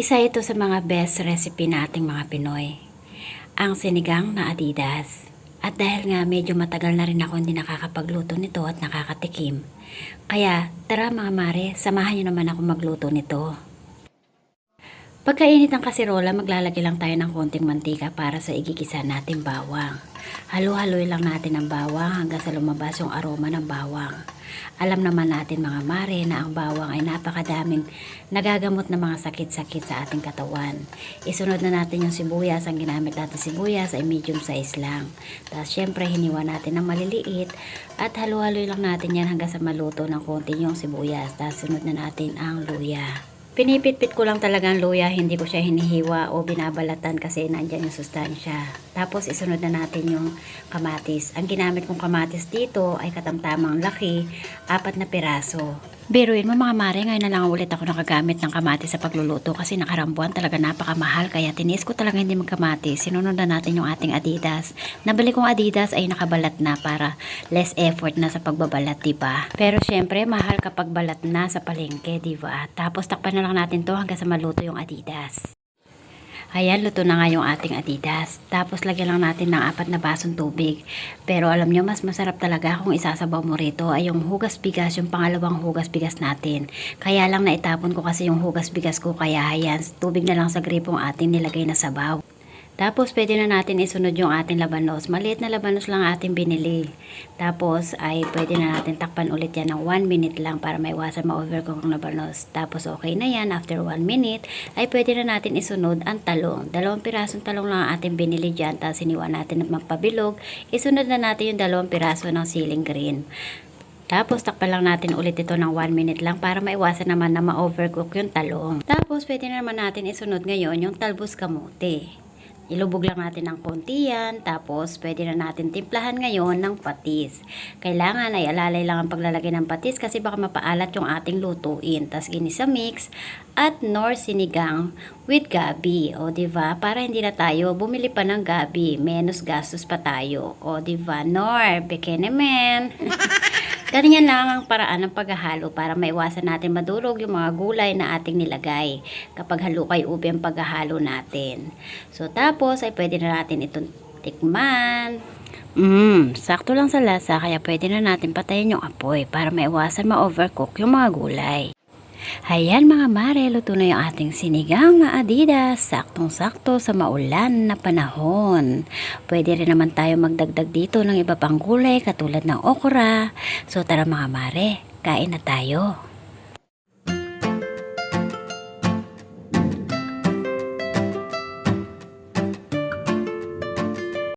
Isa ito sa mga best recipe nating mga Pinoy. Ang sinigang na Adidas. At dahil nga medyo matagal na rin ako hindi nakakapagluto nito at nakakatikim. Kaya tara mga mare, samahan niyo naman ako magluto nito. Pagkainit ng kasirola, maglalagay lang tayo ng konting mantika para sa igigisa natin bawang. Halo-haloy lang natin ang bawang hanggang sa lumabas yung aroma ng bawang. Alam naman natin mga mare na ang bawang ay napakadaming nagagamot na mga sakit-sakit sa ating katawan. Isunod na natin yung sibuyas. Ang ginamit natin sibuyas ay medium size lang. Tapos syempre hiniwa natin ng maliliit at halo-haloy lang natin yan hanggang sa maluto ng konti yung sibuyas. Tapos sunod na natin ang luya. Pinipit-pit ko lang talaga ang luya, hindi ko siya hinihiwa o binabalatan kasi nandyan yung sustansya. Tapos isunod na natin yung kamatis. Ang ginamit kong kamatis dito ay katamtamang laki, apat na piraso. Biruin mo mga mare, ngayon na lang ulit ako nakagamit ng kamatis sa pagluluto kasi nakarambuan talaga napakamahal kaya tinis ko talaga hindi magkamatis. Sinunod na natin yung ating adidas. Nabili kong adidas ay nakabalat na para less effort na sa pagbabalat, diba? Pero syempre, mahal kapag balat na sa palengke, diba? Tapos takpan na lang natin to hanggang sa maluto yung adidas. Ayan, luto na nga yung ating adidas. Tapos lagyan lang natin ng apat na basong tubig. Pero alam nyo, mas masarap talaga kung isasabaw mo rito ay yung hugas bigas, yung pangalawang hugas bigas natin. Kaya lang naitapon ko kasi yung hugas bigas ko, kaya ayan, tubig na lang sa gripong ating nilagay na sabaw. Tapos, pwede na natin isunod yung ating labanos. Maliit na labanos lang ating binili. Tapos, ay pwede na natin takpan ulit yan ng 1 minute lang para maiwasan ma-overcook ang labanos. Tapos, okay na yan. After 1 minute, ay pwede na natin isunod ang talong. Dalawang pirasong talong lang ang ating binili dyan. Tapos, iniwan natin na magpabilog. Isunod na natin yung dalawang piraso ng siling green. Tapos, takpan lang natin ulit ito ng 1 minute lang para maiwasan naman na ma-overcook yung talong. Tapos, pwede na naman natin isunod ngayon yung talbos kamote. Ilubog lang natin ng konti yan. Tapos, pwede na natin timplahan ngayon ng patis. Kailangan ay alalay lang ang paglalagay ng patis kasi baka mapaalat yung ating lutuin. Tapos, ginisa mix at nor sinigang with gabi. O, ba? Para hindi na tayo bumili pa ng gabi. Menos gastos pa tayo. O, ba? Nor, bekenemen. Ganyan lang ang paraan ng paghahalo para maiwasan natin madurog yung mga gulay na ating nilagay kapag halukay ube ang paghahalo natin. So tapos ay pwede na natin itong tikman. Mmm, sakto lang sa lasa kaya pwede na natin patayin yung apoy para maiwasan ma-overcook yung mga gulay. Ayan mga mare, luto na yung ating sinigang na adidas. Saktong-sakto sa maulan na panahon. Pwede rin naman tayo magdagdag dito ng iba pang gulay katulad ng okra. So tara mga mare, kain na tayo.